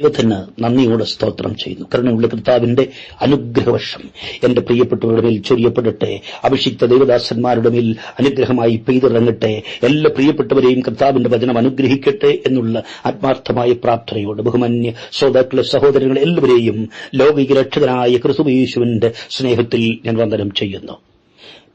ദൈവത്തിന് നന്ദിയോടെ സ്തോത്രം ചെയ്യുന്നു. കരുണയുള്ള കർത്താവിന്റെ അനുഗ്രഹവർഷം എന്റെ പ്രിയപ്പെട്ടവരുടെ മേൽ ചൊരിയപ്പെടട്ടെ. അഭിഷിക്ത ദൈവദാസന്മാരുടെ മേൽ അനുഗ്രഹമായി പെയ്തിറങ്ങട്ടെ. എല്ലാ പ്രിയപ്പെട്ടവരെയും കർത്താവിന്റെ വചനം അനുഗ്രഹിക്കട്ടെ എന്നുള്ള ആത്മാർത്ഥമായ പ്രാർത്ഥനയോട് ബഹുമന്യ ശ്രോതാക്കളെ സഹോദരങ്ങൾ എല്ലാവരെയും ലൗകിക രക്ഷകനായ ക്രിസ്തുയേശുവിന്റെ സ്നേഹത്തിൽ ഞാൻ വന്ദനം ചെയ്യുന്നു.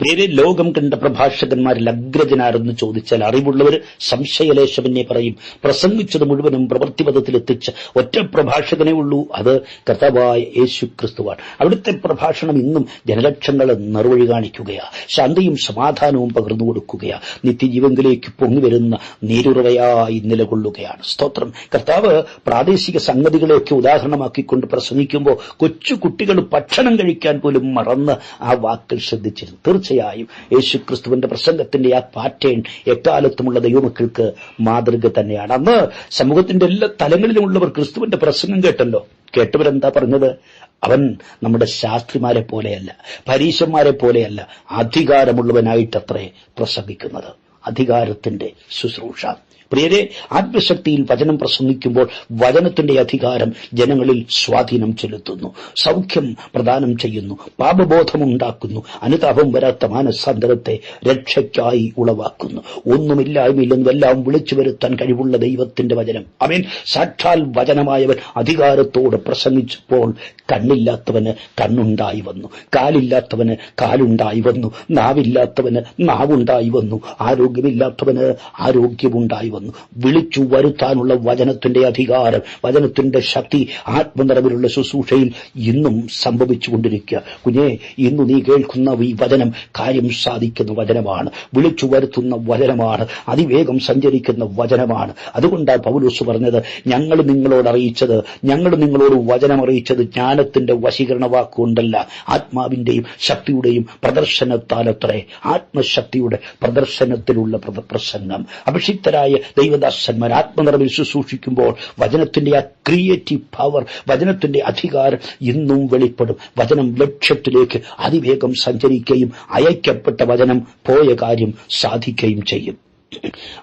പ്രിയരെ ലോകം കണ്ട പ്രഭാഷകന്മാരിൽ അഗ്രജനാരെന്ന് ചോദിച്ചാൽ അറിവുള്ളവർ സംശയലേശമെന്നെ പറയും. പ്രസംഗിച്ചത് മുഴുവനും പ്രവൃത്തിപഥത്തിലെത്തിച്ച ഒറ്റ പ്രഭാഷകനേ ഉള്ളൂ. അത് കർത്താവായ യേശു ക്രിസ്തുവാണ് അവിടുത്തെ പ്രഭാഷണം ഇന്നും ജനലക്ഷങ്ങളെ നറുവഴി കാണിക്കുകയാ. ശാന്തിയും സമാധാനവും പകർന്നു കൊടുക്കുകയാ. നിത്യജീവങ്കിലേക്ക് പൊങ്ങിവരുന്ന നീരുറവയായി നിലകൊള്ളുകയാണ്. സ്തോത്രം. കർത്താവ് പ്രാദേശിക സംഗതികളെയൊക്കെ ഉദാഹരണമാക്കിക്കൊണ്ട് പ്രസംഗിക്കുമ്പോൾ കൊച്ചു കുട്ടികൾ ഭക്ഷണം കഴിക്കാൻ പോലും മറന്ന് ആ വാക്കിൽ ശ്രദ്ധിച്ചിരുന്നു. തീർച്ചയായും. യേശു ക്രിസ്തുവിന്റെ പ്രസംഗത്തിന്റെ ആ പാറ്റേൺ എക്കാലത്തുമുള്ള ദൈവമക്കൾക്ക് മാതൃക തന്നെയാണ്. അന്ന് സമൂഹത്തിന്റെ എല്ലാ തലങ്ങളിലുമുള്ളവർ ക്രിസ്തുവിന്റെ പ്രസംഗം കേട്ടല്ലോ. കേട്ടവരെന്താ പറഞ്ഞത്? അവൻ നമ്മുടെ ശാസ്ത്രിമാരെ പോലെയല്ല പരീശന്മാരെ പോലെയല്ല അധികാരമുള്ളവനായിട്ടത്രേ പ്രസംഗിക്കുന്നത്. അധികാരത്തിന്റെ ശുശ്രൂഷ. പ്രിയരെ ആത്മശക്തിയിൽ വചനം പ്രസംഗിക്കുമ്പോൾ വചനത്തിന്റെ അധികാരം ജനങ്ങളിൽ സ്വാധീനം ചെലുത്തുന്നു. സൗഖ്യം പ്രദാനം ചെയ്യുന്നു. പാപബോധമുണ്ടാക്കുന്നു. അനുതാപം വരാത്ത മാനസാന്തരത്തെ രക്ഷയ്ക്കായി ഉളവാക്കുന്നു. ഒന്നുമില്ലായ്മയില്ലെന്നും എല്ലാം വിളിച്ചു വരുത്താൻ കഴിവുള്ള ദൈവത്തിന്റെ വചനം. അവൻ സാക്ഷാൽ വചനമായവൻ അധികാരത്തോട് പ്രസംഗിച്ചപ്പോൾ കണ്ണില്ലാത്തവന് കണ്ണുണ്ടായി വന്നു. കാലില്ലാത്തവന് കാലുണ്ടായി വന്നു. നാവില്ലാത്തവന് നാവുണ്ടായി വന്നു. ആരോഗ്യമില്ലാത്തവന് ആരോഗ്യമുണ്ടായി വന്നു. വിളിച്ചു വരുത്താനുള്ള വചനത്തിന്റെ അധികാരം വചനത്തിന്റെ ശക്തി ആത്മനിറവിലുള്ള ശുശ്രൂഷയിൽ ഇന്നും സംഭവിച്ചുകൊണ്ടിരിക്കുക. കുഞ്ഞെ ഇന്ന് നീ കേൾക്കുന്ന ഈ വചനം കാര്യം സാധിക്കുന്ന വചനമാണ്. വിളിച്ചു വരുത്തുന്ന വചനമാണ്. അതിവേഗം സഞ്ചരിക്കുന്ന വചനമാണ്. അതുകൊണ്ടാണ് പൗലൂസ് പറഞ്ഞത് ഞങ്ങൾ നിങ്ങളോട് അറിയിച്ചത് ഞങ്ങൾ നിങ്ങളോട് വചനം അറിയിച്ചത് ജ്ഞാനത്തിന്റെ വശീകരണ വാക്കുകൊണ്ടല്ല ആത്മാവിന്റെയും ശക്തിയുടെയും പ്രദർശനത്താലത്രേ ആത്മശക്തിയുടെ പ്രദർശനത്തിലുള്ള പ്ര- പ്രസംഗം. അഭിഷിക്തരായ ദൈവദാസന്മാർ ആത്മനിറവിൽ ശുശ്രൂഷിക്കുമ്പോൾ വചനത്തിന്റെ ആ ക്രിയേറ്റീവ് പവർ വചനത്തിന്റെ അധികാരം ഇന്നും വെളിപ്പെടും. വചനം ലക്ഷ്യത്തിലേക്ക് അതിവേഗം സഞ്ചരിക്കുകയും അയക്കപ്പെട്ട വചനം പോയ കാര്യം സാധിക്കുകയും ചെയ്യും.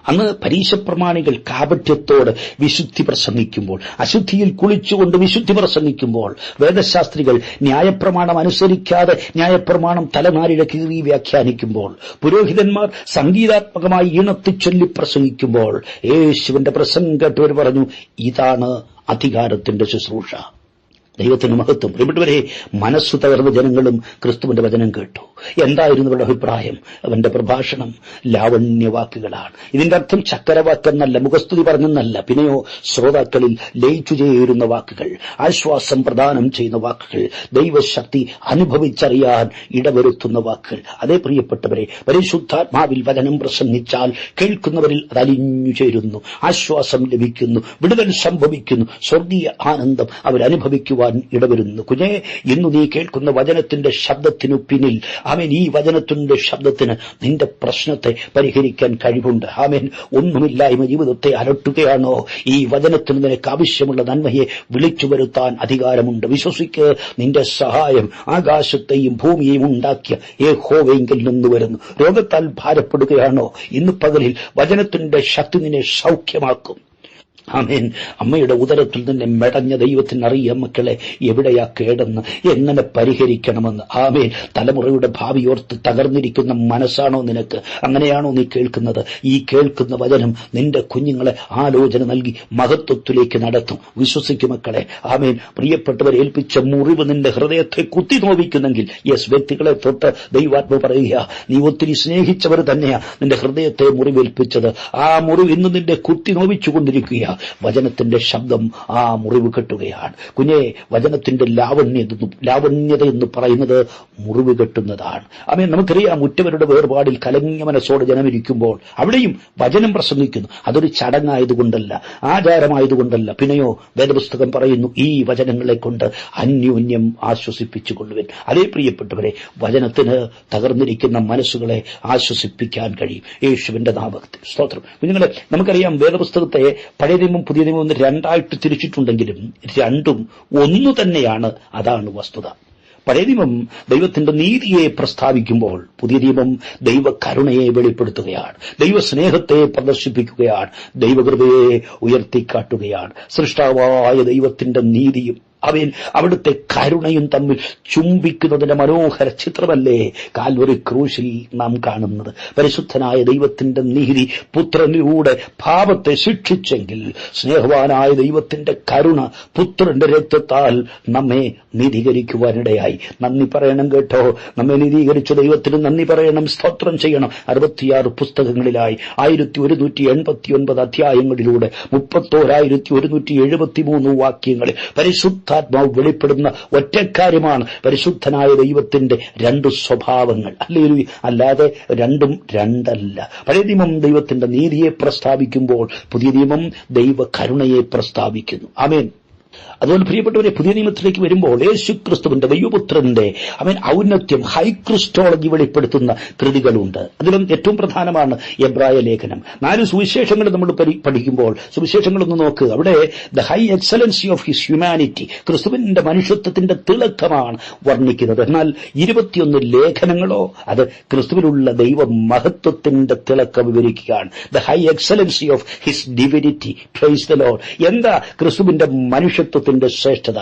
അന്ന് പരീശപ്രമാണികൾ കാപട്യത്തോട് വിശുദ്ധി പ്രസംഗിക്കുമ്പോൾ അശുദ്ധിയിൽ കുളിച്ചുകൊണ്ട് വിശുദ്ധി പ്രസംഗിക്കുമ്പോൾ വേദശാസ്ത്രികൾ ന്യായപ്രമാണം അനുസരിക്കാതെ ന്യായപ്രമാണം തലനാരിഴ കീറി വ്യാഖ്യാനിക്കുമ്പോൾ പുരോഹിതന്മാർ സംഗീതാത്മകമായി ഈണത്തി ചൊല്ലി പ്രസംഗിക്കുമ്പോൾ യേശുവിന്റെ പ്രസംഗം കേട്ടവർ പറഞ്ഞു ഇതാണ് അധികാരത്തിന്റെ ശുശ്രൂഷ. ദൈവത്തിന് മഹത്വം. പ്രിയപ്പെട്ടവരെ മനസ്സു തകർന്ന ജനങ്ങളും ക്രിസ്തുവിന്റെ വചനം കേട്ടു. എന്തായിരുന്നു അവരുടെ അഭിപ്രായം? അവന്റെ പ്രഭാഷണം ലാവണ്യവാക്കുകളാണ്. ഇതിന്റെ അർത്ഥം ചക്കരവാക്കെന്നല്ല മുഖസ്തുതി പറഞ്ഞെന്നല്ല. പിന്നെയോ ശ്രോതാക്കളിൽ ലയിച്ചു ചേരുന്ന വാക്കുകൾ ആശ്വാസം പ്രദാനം ചെയ്യുന്ന വാക്കുകൾ ദൈവശക്തി അനുഭവിച്ചറിയാൻ ഇടവരുത്തുന്ന വാക്കുകൾ. അതേ പ്രിയപ്പെട്ടവരെ പരിശുദ്ധാത്മാവിൽ വചനം പ്രസംഗിച്ചാൽ കേൾക്കുന്നവരിൽ അത് അലിഞ്ഞു ചേരുന്നു ആശ്വാസം ലഭിക്കുന്നു വിടുതൽ സംഭവിക്കുന്നു സ്വർഗീയ ആനന്ദം അവരനുഭവിക്കുവാൻ ഇടവരുന്നു. കുഞ്ഞേ ഇന്ന് നീ കേൾക്കുന്ന വചനത്തിന്റെ ശബ്ദത്തിനു പിന്നിൽ ആമേൻ ഈ വചനത്തിന്റെ ശബ്ദത്തിന് നിന്റെ പ്രശ്നത്തെ പരിഹരിക്കാൻ കഴിവുണ്ട്. ആമേൻ ഒന്നുമില്ലായ്മ ജീവിതത്തെ അലട്ടുകയാണോ? ഈ വചനത്തിന് നിനക്ക് ആവശ്യമുള്ള നന്മയെ വിളിച്ചു വരുത്താൻ അധികാരമുണ്ട്. വിശ്വസിക്ക് നിന്റെ സഹായം ആകാശത്തെയും ഭൂമിയെയും ഉണ്ടാക്കിയ ഏഹോവെങ്കിൽ നിന്ന് വരുന്നു. രോഗത്താൽ ഭാരപ്പെടുകയാണോ? ഇന്ന് പകലിൽ വചനത്തിന്റെ ശക്തി നിന്നെ സൗഖ്യമാക്കും. ആമേൻ. അമ്മയുടെ ഉദരത്തിൽ തന്നെ മെടഞ്ഞ ദൈവത്തിന് അറിയാം മക്കളെ എവിടെയാ കേടെന്ന് എങ്ങനെ പരിഹരിക്കണമെന്ന്. ആമേൻ. തലമുറയുടെ ഭാവിയോർത്ത് തകർന്നിരിക്കുന്ന മനസ്സാണോ നിനക്ക്? അങ്ങനെയാണോ നീ കേൾക്കുന്നത്? ഈ കേൾക്കുന്ന വചനം നിന്റെ കുഞ്ഞുങ്ങളെ ആലോചന നൽകി മഹത്വത്തിലേക്ക് നടത്തും. വിശ്വസിക്കും മക്കളെ. ആമേൻ. പ്രിയപ്പെട്ടവരെ ഏൽപ്പിച്ച മുറിവ് നിന്റെ ഹൃദയത്തെ കുത്തി നോവിക്കുന്നെങ്കിൽ യെസ് വ്യക്തികളെ തൊട്ട് ദൈവാത്മ പറയുക. നീ ഒത്തിരി സ്നേഹിച്ചവർ തന്നെയാ നിന്റെ ഹൃദയത്തെ മുറിവേൽപ്പിച്ചത്. ആ മുറിവ് ഇന്ന് നിന്റെ കുത്തി നോവിച്ചുകൊണ്ടിരിക്കുക വചനത്തിന്റെ ശബ്ദം ആ മുറിവ് കെട്ടുകയാണ്. കുഞ്ഞെ വചനത്തിന്റെ ലാവണ്യത ലാവണ്യത എന്ന് പറയുന്നത് മുറിവ് കെട്ടുന്നതാണ്. അമേ നമുക്കറിയാം ഉറ്റവരുടെ വേർപാടിൽ കലങ്ങിയ മനസ്സോടെ ജനമിരിക്കുമ്പോൾ അവിടെയും വചനം പ്രസംഗിക്കുന്നു. അതൊരു ചടങ്ങായതുകൊണ്ടല്ല ആചാരമായതുകൊണ്ടല്ല. പിന്നെയോ വേദപുസ്തകം പറയുന്നു ഈ വചനങ്ങളെ കൊണ്ട് അന്യോന്യം ആശ്വസിപ്പിച്ചു കൊള്ളുവൻ അതേ പ്രിയപ്പെട്ടവരെ വചനത്തിന് തകർന്നിരിക്കുന്ന മനസ്സുകളെ ആശ്വസിപ്പിക്കാൻ കഴിയും. യേശുവിന്റെ നാമത്തിൽ. സ്തോത്രം. കുഞ്ഞുങ്ങളെ നമുക്കറിയാം വേദപുസ്തകത്തെ പഴയ നിയമം പുതിയ നിയമം എന്ന് രണ്ടായിട്ട് തിരിച്ചിട്ടുണ്ടെങ്കിലും രണ്ടും ഒന്നു തന്നെയാണ് അതാണ് വസ്തുത. പഴയ നിയമം ദൈവത്തിന്റെ നീതിയെ പ്രസ്താവിക്കുമ്പോൾ പുതിയ നിയമം ദൈവ കരുണയെ വെളിപ്പെടുത്തുകയാണ്. ദൈവസ്നേഹത്തെ പ്രദർശിപ്പിക്കുകയാണ്. ദൈവകൃപയെ ഉയർത്തിക്കാട്ടുകയാണ്. സൃഷ്ടാവായ ദൈവത്തിന്റെ നീതിയും അവൻ അവിടുത്തെ കരുണയും തമ്മിൽ ചുംബിക്കുന്നതിന്റെ മനോഹര ചിത്രമല്ലേ? കാൽവറി ക്രൂശിൽ നാം കാണുന്നത്. പരിശുദ്ധനായ ദൈവത്തിന്റെ നീതി പുത്രനിലൂടെ പാപത്തെ ശിക്ഷിച്ചെങ്കിൽ സ്നേഹവാനായ ദൈവത്തിന്റെ കരുണ പുത്രന്റെ രക്തത്താൽ നമ്മെ നീതീകരിക്കുവാനിടയായി. നന്ദി പറയണം കേട്ടോ. നമ്മെ നീതീകരിച്ച ദൈവത്തിന് നന്ദി പറയണം. സ്തോത്രം ചെയ്യണം. അറുപത്തിയാറ് പുസ്തകങ്ങളിലായി ആയിരത്തി ഒരുന്നൂറ്റി എൺപത്തി ഒൻപത് അധ്യായങ്ങളിലൂടെ മുപ്പത്തോരായിരത്തി ഒരുന്നൂറ്റി എഴുപത്തി മൂന്ന് വാക്യങ്ങളിൽ പരിശുദ്ധാത്മാവ് വെളിപ്പെടുന്ന ഒറ്റക്കാര്യമാണ് പരിശുദ്ധനായ ദൈവത്തിന്റെ രണ്ട് സ്വഭാവങ്ങൾ. അല്ലെങ്കിൽ അല്ലാതെ രണ്ടും രണ്ടല്ല. പഴയ നിയമം ദൈവത്തിന്റെ നീതിയെ പ്രസ്താവിക്കുമ്പോൾ പുതിയ നിയമം ദൈവ കരുണയെ പ്രസ്താവിക്കുന്നു. ആമേൻ. അതുപോലെ പ്രിയപ്പെട്ടവരെ പുതിയ നിയമത്തിലേക്ക് വരുമ്പോൾ യേശു ക്രിസ്തുവിന്റെ ദൈവപുത്രന്റെ അവൻ ഔന്നത്യം ഹൈക്രിസ്റ്റോളജി വെളിപ്പെടുത്തുന്ന കൃതികളുണ്ട്. അതിലും ഏറ്റവും പ്രധാനമാണ് എബ്രായ ലേഖനം. നാല് സുവിശേഷങ്ങൾ നമ്മൾ പഠിക്കുമ്പോൾ സുവിശേഷങ്ങളൊന്ന് നോക്ക്. അവിടെ the high excellency of his humanity ക്രിസ്തുവിന്റെ മനുഷ്യത്വത്തിന്റെ തിളക്കമാണ് വർണിക്കുന്നത്. എന്നാൽ ഇരുപത്തിയൊന്ന് ലേഖനങ്ങളോ അത് ക്രിസ്തുവിലുള്ള ദൈവ മഹത്വത്തിന്റെ തിളക്കം വിവരിക്കുകയാണ്. The high excellency of his divinity praise the lord എന്താ ക്രിസ്തുവിന്റെ മനുഷ്യത്വത്തിന്റെ ശ്രേഷ്ഠത.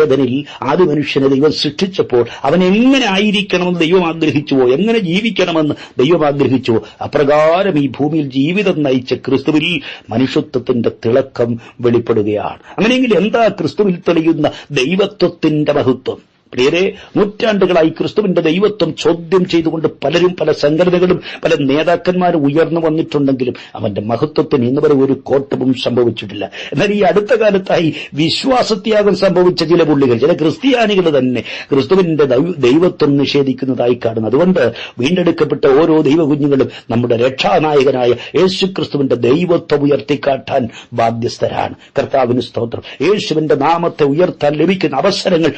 ഏതനിൽ ആദ്യ മനുഷ്യനെ ദൈവം സൃഷ്ടിച്ചപ്പോൾ അവൻ എങ്ങനെ ആയിരിക്കണമെന്ന് ദൈവം ആഗ്രഹിച്ചുവോ എങ്ങനെ ജീവിക്കണമെന്ന് ദൈവം ആഗ്രഹിച്ചുവോ അപ്രകാരം ഈ ഭൂമിയിൽ ജീവിതം നയിച്ച ക്രിസ്തുവിൽ മനുഷ്യത്വത്തിന്റെ തിളക്കം വെളിപ്പെടുകയാണ്. അങ്ങനെയെങ്കിൽ എന്താ ക്രിസ്തുവിൽ തെളിയുന്ന ദൈവത്വത്തിന്റെ മഹത്വം? പ്രിയരെ നൂറ്റാണ്ടുകളായി ക്രിസ്തുവിന്റെ ദൈവത്വം ചോദ്യം ചെയ്തുകൊണ്ട് പലരും പല സംഘടനകളും പല നേതാക്കന്മാരും ഉയർന്നു വന്നിട്ടുണ്ടെങ്കിലും അവന്റെ മഹത്വത്തിന് ഇന്ന് വരെ ഒരു കോട്ടവും സംഭവിച്ചിട്ടില്ല. എന്നാൽ ഈ അടുത്ത കാലത്തായി വിശ്വാസത്യാഗം സംഭവിച്ച ചില പുള്ളികൾ ചില ക്രിസ്ത്യാനികൾ തന്നെ ക്രിസ്തുവിന്റെ ദൈവത്വം നിഷേധിക്കുന്നതായി കാണുന്നു. അതുകൊണ്ട് വീണ്ടെടുക്കപ്പെട്ട ഓരോ ദൈവകുഞ്ഞുങ്ങളും നമ്മുടെ രക്ഷാനായകനായ യേശു ക്രിസ്തുവിന്റെ ദൈവത്വം ഉയർത്തിക്കാട്ടാൻ ബാധ്യസ്ഥരാണ്. കർത്താവിന് സ്തോത്രം. യേശുവിന്റെ നാമത്തെ ഉയർത്താൻ ലഭിക്കുന്ന അവസരങ്ങൾ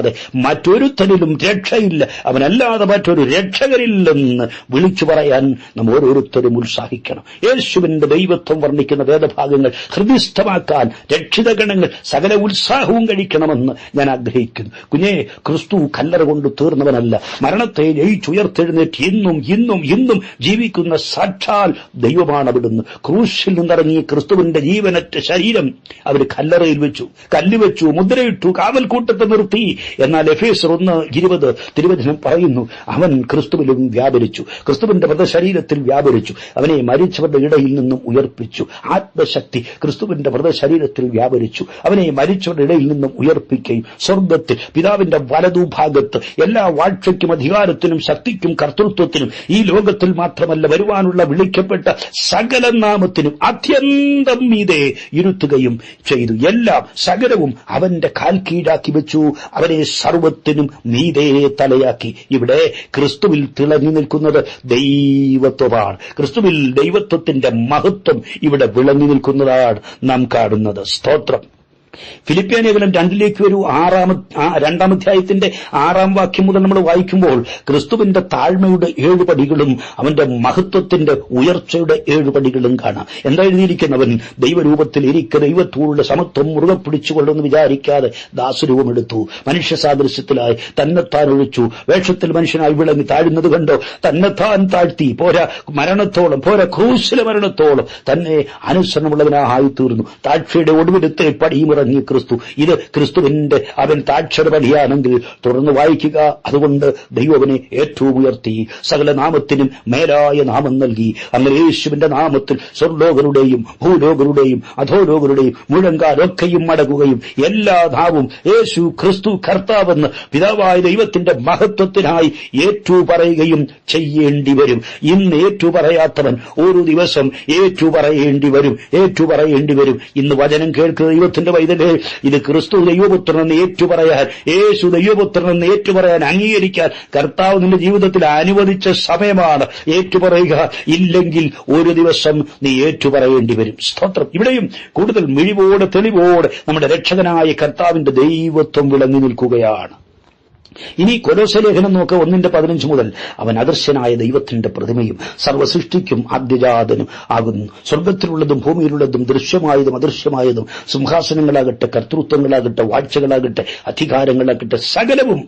പാഴാക്കാതെ മറ്റൊരുത്തനിലും രക്ഷയില്ല. അവനല്ലാതെ മറ്റൊരു രക്ഷകരില്ലെന്ന് വിളിച്ചു പറയാൻ നാം ഓരോരുത്തരും ഉത്സാഹിക്കണം. യേശുവിന്റെ ദൈവത്വം വർണിക്കുന്ന വേദഭാഗങ്ങൾ ഹൃദയസ്ഥമാക്കാൻ രക്ഷിതഗണങ്ങൾ സകല ഉത്സാഹവും കഴിക്കണമെന്ന് ഞാൻ ആഗ്രഹിക്കുന്നു. കുഞ്ഞേ ക്രിസ്തു കല്ലറ കൊണ്ട് തീർന്നവനല്ല. മരണത്തെ ജയിച്ചുയർത്തെഴുന്നേറ്റ് ഇന്നും ഇന്നും ഇന്നും ജീവിക്കുന്ന സാക്ഷാൽ ദൈവമാണ് അവിടുന്ന്. ക്രൂശിൽ നിന്നിറങ്ങി ക്രിസ്തുവിന്റെ ജീവനറ്റ ശരീരം അവർ കല്ലറയിൽ വെച്ചു. കല്ലുവെച്ചു മുദ്രയിട്ടു കാവൽക്കൂട്ടത്തെ നിർത്തി. എന്നാൽ എഫേസർ ഒന്ന് ഇരുപത് തിരുവചനം പറയുന്നു അവൻ ക്രിസ്തുവിലും വ്യാപരിച്ചു. ക്രിസ്തുവിന്റെ വ്രതശരീരത്തിൽ വ്യാപരിച്ചു. അവനെ മരിച്ചവരുടെ ഇടയിൽ നിന്നും ഉയർപ്പിച്ചു. ആത്മശക്തി ക്രിസ്തുവിന്റെ വ്രതശരീരത്തിൽ വ്യാപരിച്ചു. അവനെ മരിച്ചവരുടെ ഇടയിൽ നിന്നും ഉയർപ്പിക്കുകയും സ്വർഗത്തിൽ പിതാവിന്റെ വലതുഭാഗത്ത് എല്ലാ വാഴ്ചയ്ക്കും അധികാരത്തിനും ശക്തിക്കും കർത്തൃത്വത്തിനും ഈ ലോകത്തിൽ മാത്രമല്ല വരുവാനുള്ള വിളിക്കപ്പെട്ട സകല നാമത്തിനും അത്യന്തം മീതെ ഇരുത്തുകയും ചെയ്തു. എല്ലാം സകലവും അവന്റെ കാൽ കീഴാക്കി വെച്ചു. അവനെ സർവത്തിനും മീതേ തലയാക്കി. ഇവിടെ ക്രിസ്തുവിൽ തിളങ്ങി നിൽക്കുന്നത് ദൈവത്വമാണ്. ക്രിസ്തുവിൽ ദൈവത്വത്തിന്റെ മഹത്വം ഇവിടെ വിളങ്ങി നിൽക്കുന്നതാണ് നാം കാണുന്നത്. സ്തോത്രം. ഫിലിപ്പിയാനേകലം രണ്ടിലേക്ക് ഒരു ആറാമ രണ്ടാം അധ്യായത്തിന്റെ ആറാം വാക്യം മുതൽ നമ്മൾ വായിക്കുമ്പോൾ ക്രിസ്തുവിന്റെ താഴ്മയുടെ ഏഴ് പടികളും അവന്റെ മഹത്വത്തിന്റെ ഉയർച്ചയുടെ ഏഴ് പടികളും കാണാം. എന്താ എഴുതിയിരിക്കുന്നവൻ? ദൈവരൂപത്തിൽ ഇരിക്ക ദൈവത്തോടുള്ള സമത്വം മുറുകെ പിടിച്ചുകൊള്ളുമെന്ന് വിചാരിക്കാതെ ദാസരൂപമെടുത്തു മനുഷ്യ സാദൃശ്യത്തിലായി തന്നെത്താൻ ഒഴിച്ചു. വേഷത്തിൽ മനുഷ്യനായി വിളങ്ങി താഴുന്നത് കണ്ടോ? തന്നെത്താൻ താഴ്ത്തി. പോരാ മരണത്തോളം പോരാ ക്രൂശിലെ മരണത്തോളം തന്നെ അനുസരണമുള്ളവനായി തീർന്നു. താഴ്ചയുടെ ഒടുവിലത്തെ പടിയുമിറങ്ങി ക്രിസ്തു. ഇത് ക്രിസ്തുവിന്റെ അവൻ താഴ്ചയുടെ പടിയാണെങ്കിൽ തുടർന്ന് വായിക്കുക. അതുകൊണ്ട് ദൈവവനെ ഏറ്റവും ഉയർത്തി സകല നാമത്തിനും മേലായ നാമം നൽകി. അങ്ങനെ യേശുവിന്റെ നാമത്തിൽ സ്വർലോകരുടെയും ഭൂലോകരുടെയും അധോലോകരുടെയും മുഴങ്കാലൊക്കെയും മടങ്ങുകയും എല്ലാ നാവും യേശു ക്രിസ്തു കർത്താവെന്ന് പിതാവായ ദൈവത്തിന്റെ മഹത്വത്തിനായി ഏറ്റു പറയുകയും ചെയ്യേണ്ടി വരും. ഇന്ന് ഏറ്റു പറയാത്തവൻ ഒരു ദിവസം ഏറ്റു പറയേണ്ടി വരും. ഏറ്റു പറയേണ്ടി വരും. ഇന്ന് വചനം കേൾക്കുന്ന ദൈവത്തിന്റെ വൈതലേ ഇത് ക്രിസ്തു ദൈവപുത്രനെന്ന് ഏറ്റുപറയാൻ യേശു ദൈവപുത്രനെന്ന് ഏറ്റുപറയാൻ അംഗീകരിക്കാൻ കർത്താവ് നിന്റെ ജീവിതത്തിൽ അനുവദിച്ച സമയമാണ്. ഏറ്റുപറയുക ഇല്ലെങ്കിൽ ഒരു ദിവസം നീ ഏറ്റുപറയേണ്ടി വരും. സ്തോത്രം. ഇവിടെയും കൂടുതൽ മിഴിവോടെ തെളിവോടെ നമ്മുടെ രക്ഷകനായ കർത്താവിന്റെ ദൈവത്വം വിളങ്ങി നിൽക്കുകയാണ്. ഇനി കൊലോസലേഖനം നോക്ക ഒന്നിന്റെ പതിനഞ്ച് മുതൽ. അവൻ അദർശനായ ദൈവത്തിന്റെ പ്രതിമയും സർവസൃഷ്ടിക്കും ആദ്യജാതനും ആകുന്നു. സ്വർഗത്തിലുള്ളതും ഭൂമിയിലുള്ളതും ദൃശ്യമായതും അദൃശ്യമായതും സിംഹാസനങ്ങളാകട്ടെ കർത്തൃത്വങ്ങളാകട്ടെ വാഴ്ചകളാകട്ടെ അധികാരങ്ങളാകട്ടെ സകലവും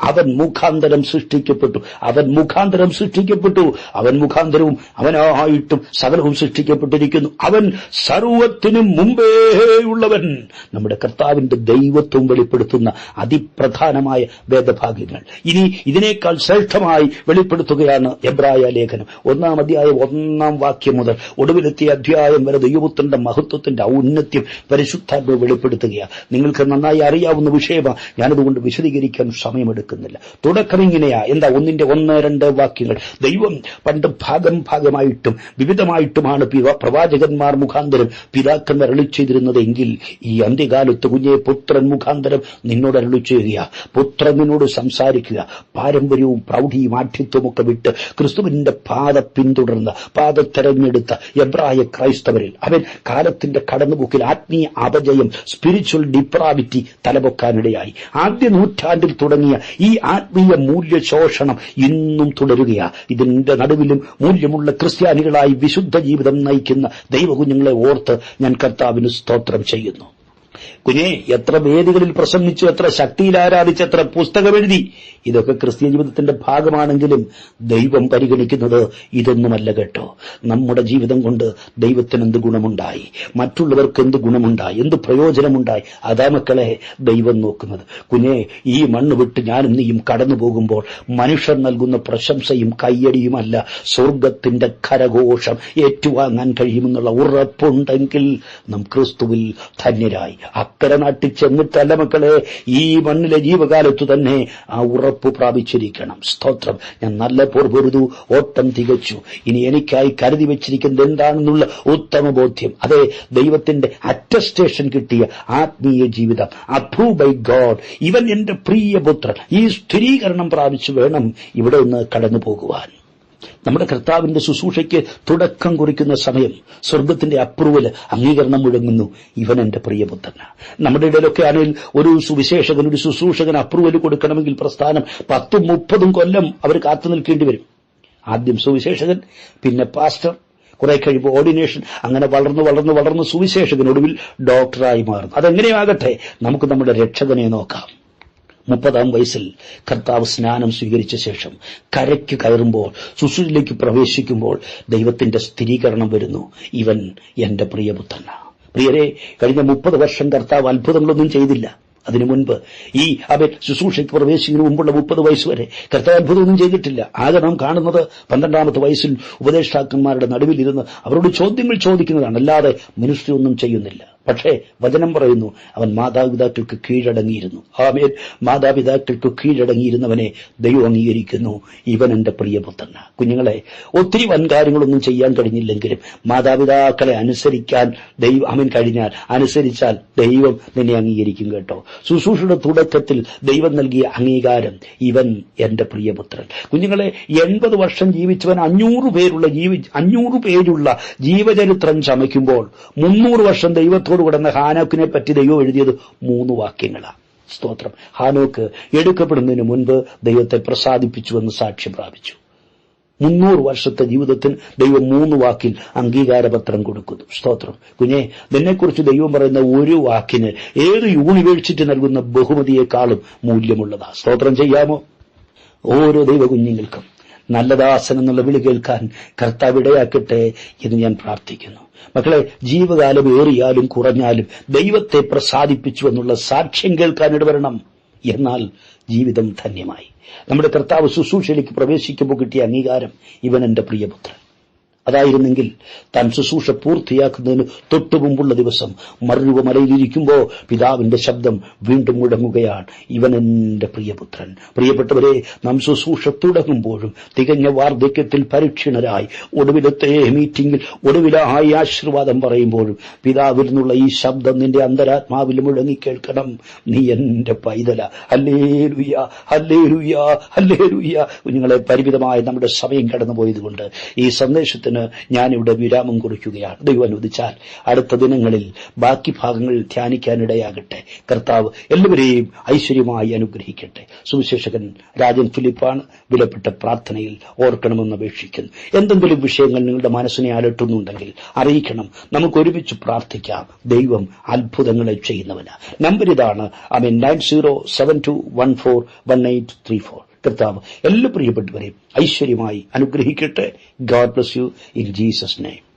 അവൻ മുഖാന്തരം സൃഷ്ടിക്കപ്പെട്ടു. അവൻ മുഖാന്തരം സൃഷ്ടിക്കപ്പെട്ടു. അവൻ മുഖാന്തരവും അവനായിട്ടും സകലവും സൃഷ്ടിക്കപ്പെട്ടിരിക്കുന്നു. അവൻ സർവത്തിനും മുമ്പേ ഉള്ളവൻ. നമ്മുടെ കർത്താവിന്റെ ദൈവത്വം വെളിപ്പെടുത്തുന്ന അതിപ്രധാനമായ വേദഭാഗ്യങ്ങൾ. ഇനി ഇതിനേക്കാൾ ശ്രേഷ്ഠമായി വെളിപ്പെടുത്തുകയാണ് എബ്രായ ലേഖനം. ഒന്നാം അധ്യായം ഒന്നാം വാക്യം മുതൽ ഒടുവിലെത്തിയ അധ്യായം വരെ ദൈവപുത്രന്റെ മഹത്വത്തിന്റെ ഔന്നത്യം പരിശുദ്ധാത്മ വെളിപ്പെടുത്തുകയാണ്. നിങ്ങൾക്ക് നന്നായി അറിയാവുന്ന വിഷയമാണ്. ഞാനതുകൊണ്ട് വിശദീകരിക്കാൻ സമയമെടുക്കുന്നില്ല. തുടക്കം ഇങ്ങനെയാ എന്താ ഒന്നിന്റെ ഒന്ന് രണ്ട് വാക്യങ്ങൾ? ദൈവം പണ്ട് ഭാഗം ഭാഗമായിട്ടും വിവിധമായിട്ടുമാണ് പ്രവാചകന്മാർ മുഖാന്തരം പിതാക്കന്മാർ അരളി ചെയ്തിരുന്നത് എങ്കിൽ ഈ അന്ത്യകാലത്ത് കുഞ്ഞെ പുത്രൻ മുഖാന്തരം നിന്നോട് അരളി ചെയ്യുക. പുത്രൻ നിന്നോട് സംസാരിക്കുക. പാരമ്പര്യവും പ്രൗഢിയും ആഠ്യത്വവും ഒക്കെ വിട്ട് ക്രിസ്തുവിന്റെ പാത പിന്തുടർന്ന പാത തെരഞ്ഞെടുത്ത എബ്രായ ക്രൈസ്തവരിൽ അവൻ കാലത്തിന്റെ കടന്നുപോക്കിൽ ആത്മീയ അപജയം സ്പിരിച്വൽ ഡിപ്രാവിറ്റി തലപൊക്കാനിടയായി. ആദ്യ നൂറ്റാണ്ടിൽ തുടങ്ങിയ ഈ ആത്മീയ മൂല്യ ശോഷണം ഇന്നും തുടരുകയാ. ഇതിന്റെ നടുവിലും മൂല്യമുള്ള ക്രിസ്ത്യാനികളായി വിശുദ്ധ ജീവിതം നയിക്കുന്ന ദൈവകുഞ്ഞുങ്ങളെ ഓർത്ത് ഞാൻ കർത്താവിന് സ്തോത്രം ചെയ്യുന്നു. കുഞ്ഞെ എത്ര വേദികളിൽ പ്രസംഗിച്ചു എത്ര ശക്തിയിൽ ആരാധിച്ച് എത്ര പുസ്തകമെഴുതി ഇതൊക്കെ ക്രിസ്ത്യൻ ജീവിതത്തിന്റെ ഭാഗമാണെങ്കിലും ദൈവം പരിഗണിക്കുന്നത് ഇതൊന്നുമല്ല കേട്ടോ. നമ്മുടെ ജീവിതം കൊണ്ട് ദൈവത്തിന് എന്ത് ഗുണമുണ്ടായി? മറ്റുള്ളവർക്ക് എന്ത് ഗുണമുണ്ടായി? എന്ത് പ്രയോജനമുണ്ടായി? അതാ മക്കളെ ദൈവം നോക്കുന്നത്. കുഞ്ഞെ ഈ മണ്ണ് വിട്ട് ഞാനും നീയും കടന്നു പോകുമ്പോൾ മനുഷ്യർ നൽകുന്ന പ്രശംസയും കയ്യടിയുമല്ല. സ്വർഗത്തിന്റെ കരഘോഷം ഏറ്റുവാങ്ങാൻ കഴിയുമെന്നുള്ള ഉറപ്പുണ്ടെങ്കിൽ നാം ക്രിസ്തുവിൽ ധന്യരായി. അക്കരെ നാട്ടിൽ ചെന്നിട്ടല്ല മക്കളെ ഈ മണ്ണിലെ ജീവകാലത്തു തന്നെ ആ ഉറപ്പ് പ്രാപിച്ചിരിക്കണം. സ്തോത്രം. ഞാൻ നല്ല പോർ ഓട്ടം തികച്ചു. ഇനി എനിക്കായി കരുതി വെച്ചിരിക്കുന്നത് എന്താണെന്നുള്ള ഉത്തമ ബോധ്യം. അതെ ദൈവത്തിന്റെ അറ്റസ്റ്റേഷൻ കിട്ടിയ ആത്മീയ ജീവിതം. Approve by God. ഇവൻ എന്റെ പ്രിയപുത്രൻ ഈ സ്ഥിരീകരണം പ്രാപിച്ചു വേണം ഇവിടെ നിന്ന് കടന്നു പോകുവാൻ നമ്മുടെ കർത്താവിന്റെ ശുശ്രൂഷയ്ക്ക് തുടക്കം കുറിക്കുന്ന സമയം സ്വർഗത്തിന്റെ അപ്രൂവൽ അംഗീകരണം മുഴങ്ങുന്നു. ഇവൻ എന്റെ പ്രിയപുത്രന നമ്മുടെ ഇടയിലൊക്കെ ആണെങ്കിൽ ഒരു സുവിശേഷകൻ ഒരു ശുശ്രൂഷകൻ അപ്രൂവൽ കൊടുക്കണമെങ്കിൽ പ്രസ്ഥാനം പത്തും മുപ്പതും കൊല്ലം അവർ കാത്തു നിൽക്കേണ്ടി വരും. ആദ്യം സുവിശേഷകൻ പിന്നെ പാസ്റ്റർ കുറെ കഴിയുമ്പോൾ ഓർഡിനേഷൻ അങ്ങനെ വളർന്നു വളർന്നു വളർന്ന് സുവിശേഷകൻ ഒടുവിൽ ഡോക്ടറായി മാറുന്നു. അതെങ്ങനെയാകട്ടെ നമുക്ക് നമ്മുടെ രക്ഷകനെ നോക്കാം. മുപ്പതാം വയസ്സിൽ കർത്താവ് സ്നാനം സ്വീകരിച്ച ശേഷം കരയ്ക്ക് കയറുമ്പോൾ ശുശ്രൂഷയിലേക്ക് പ്രവേശിക്കുമ്പോൾ ദൈവത്തിന്റെ സ്ഥിരീകരണം വരുന്നു. ഇവൻ എന്റെ പ്രിയപുത്രന. പ്രിയരെ കഴിഞ്ഞ മുപ്പത് വർഷം കർത്താവ് അത്ഭുതങ്ങളൊന്നും ചെയ്തില്ല. അതിനു മുൻപ് ഈ അവൻ ശുശ്രൂഷയ്ക്ക് പ്രവേശിക്കുന്ന മുമ്പുള്ള മുപ്പത് വയസ്സ് വരെ കർത്താവ് അത്ഭുതമൊന്നും ചെയ്തിട്ടില്ല. ആകെ നാം കാണുന്നത് പന്ത്രണ്ടാമത്തെ വയസ്സിൽ ഉപദേഷ്ടാക്കന്മാരുടെ നടുവിലിരുന്ന് അവരോട് ചോദ്യങ്ങൾ ചോദിക്കുന്നതാണ്. അല്ലാതെ മിനിസ്ട്രി ഒന്നും ചെയ്യുന്നില്ല. പക്ഷേ വചനം പറയുന്നു അവൻ മാതാപിതാക്കൾക്ക് കീഴടങ്ങിയിരുന്നു. ആമേൻ. മാതാപിതാക്കൾക്ക് കീഴടങ്ങിയിരുന്നവനെ ദൈവം അംഗീകരിക്കുന്നു. ഇവൻ എന്റെ പ്രിയപുത്രന. കുഞ്ഞുങ്ങളെ ഒത്തിരി വൻകാര്യങ്ങളൊന്നും ചെയ്യാൻ കഴിഞ്ഞില്ലെങ്കിലും മാതാപിതാക്കളെ അനുസരിക്കാൻ ദൈവം അവൻ കഴിഞ്ഞാൽ അനുസരിച്ചാൽ ദൈവം നിന്നെ അംഗീകരിക്കും കേട്ടോ. ശുശ്രൂഷയുടെ തുടക്കത്തിൽ ദൈവം നൽകിയ അംഗീകാരം ഇവൻ എന്റെ പ്രിയപുത്രൻ. കുഞ്ഞുങ്ങളെ എൺപത് വർഷം ജീവിച്ചവൻ അഞ്ഞൂറ് പേരുള്ള ജീവി അഞ്ഞൂറ് പേരുള്ള ജീവചരിത്രം ചമയ്ക്കുമ്പോൾ മുന്നൂറ് വർഷം ദൈവത്തോട് കിടന്ന ഹാനോക്കിനെ പറ്റി ദൈവം എഴുതിയത് മൂന്ന് വാക്യങ്ങളാണ് സ്തോത്രം. ഹാനോക്ക് എടുക്കപ്പെടുന്നതിന് മുൻപ് ദൈവത്തെ പ്രസാദിപ്പിച്ചുവെന്ന് സാക്ഷ്യം പ്രാപിച്ചു. മുന്നൂറ് വർഷത്തെ ജീവിതത്തിന് ദൈവം മൂന്ന് വാക്കിൽ അംഗീകാരപത്രം കൊടുക്കുന്നു. സ്തോത്രം. കുഞ്ഞെ നിന്നെക്കുറിച്ച് ദൈവം പറയുന്ന ഒരു വാക്കിന് ഏത് യൂണിവേഴ്സിറ്റി നൽകുന്ന ബഹുമതിയെക്കാളും മൂല്യമുള്ളതാ. സ്തോത്രം ചെയ്യാമോ? ഓരോ ദൈവ കുഞ്ഞുങ്ങൾക്കും നല്ലദാസൻ എന്നുള്ള വിളി കേൾക്കാൻ കർത്താവ് ഇടയാക്കട്ടെ എന്ന് ഞാൻ പ്രാർത്ഥിക്കുന്നു. മക്കളെ ജീവകാലം ഏറിയാലും കുറഞ്ഞാലും ദൈവത്തെ പ്രസാദിപ്പിച്ചു എന്നുള്ള സാക്ഷ്യം കേൾക്കാൻ ഇടവരണം. എന്നാൽ ജീവിതം ധന്യമായി. നമ്മുടെ കർത്താവ് ശുശ്രൂഷയിലേക്ക് പ്രവേശിക്കുമ്പോൾ കിട്ടിയ അംഗീകാരം ഇവൻ എന്റെ പ്രിയപുത്രൻ. അതായിരുന്നെങ്കിൽ താൻ ശുശ്രൂഷ പൂർത്തിയാക്കുന്നതിന് തൊട്ടു മുമ്പുള്ള ദിവസം മറുരൂപ മലയിലിരിക്കുമ്പോൾ പിതാവിന്റെ ശബ്ദം വീണ്ടും മുടങ്ങുകയാണ് ഇവൻ എന്റെ പ്രിയപുത്രൻ. പ്രിയപ്പെട്ടവരെ നാം ശുശ്രൂഷ തുടങ്ങുമ്പോഴും തികഞ്ഞ വാർദ്ധക്യത്തിൽ പരീക്ഷണരായി ഒടുവിലത്തെ മീറ്റിംഗിൽ ഒടുവിലായി ആശീർവാദം പറയുമ്പോഴും പിതാവിൽ നിന്നുള്ള ഈ ശബ്ദം നിന്റെ അന്തരാത്മാവിൽ മുഴങ്ങി കേൾക്കണം. നീ എന്റെ പൈതല. അല്ലേ ലുയ്യ കുഞ്ഞുങ്ങളെ പരിമിതമായ നമ്മുടെ സമയം കടന്നുപോയതുകൊണ്ട് ഈ സന്ദേശത്തിന് പഠനത്തിന് ഞാനിവിടെ വിരാമം കുറിക്കുകയാണ്. ദൈവം അനുവദിച്ചാൽ അടുത്ത ദിനങ്ങളിൽ ബാക്കി ഭാഗങ്ങൾ ധ്യാനിക്കാനിടയാകട്ടെ. കർത്താവ് എല്ലാവരെയും ഐശ്വര്യമായി അനുഗ്രഹിക്കട്ടെ. സുവിശേഷകൻ രാജൻ ഫിലിപ്പാണ് വിലപ്പെട്ട പ്രാർത്ഥനയിൽ ഓർക്കണമെന്ന് അപേക്ഷിക്കുന്നു. എന്തെങ്കിലും വിഷയങ്ങൾ നിങ്ങളുടെ മനസ്സിനെ അലട്ടുന്നുണ്ടെങ്കിൽ അറിയിക്കണം. നമുക്ക് ഒരുമിച്ച് പ്രാർത്ഥിക്കാം. ദൈവം അത്ഭുതങ്ങളെ ചെയ്യുന്നവന്. നമ്പർ ഇതാണ്. I mean nine zero seven two one four one eight three four. കർത്താവ് എല്ലാ പ്രിയപ്പെട്ടവരെയും ഐശ്വര്യമായി അനുഗ്രഹിക്കട്ടെ. God bless you in Jesus name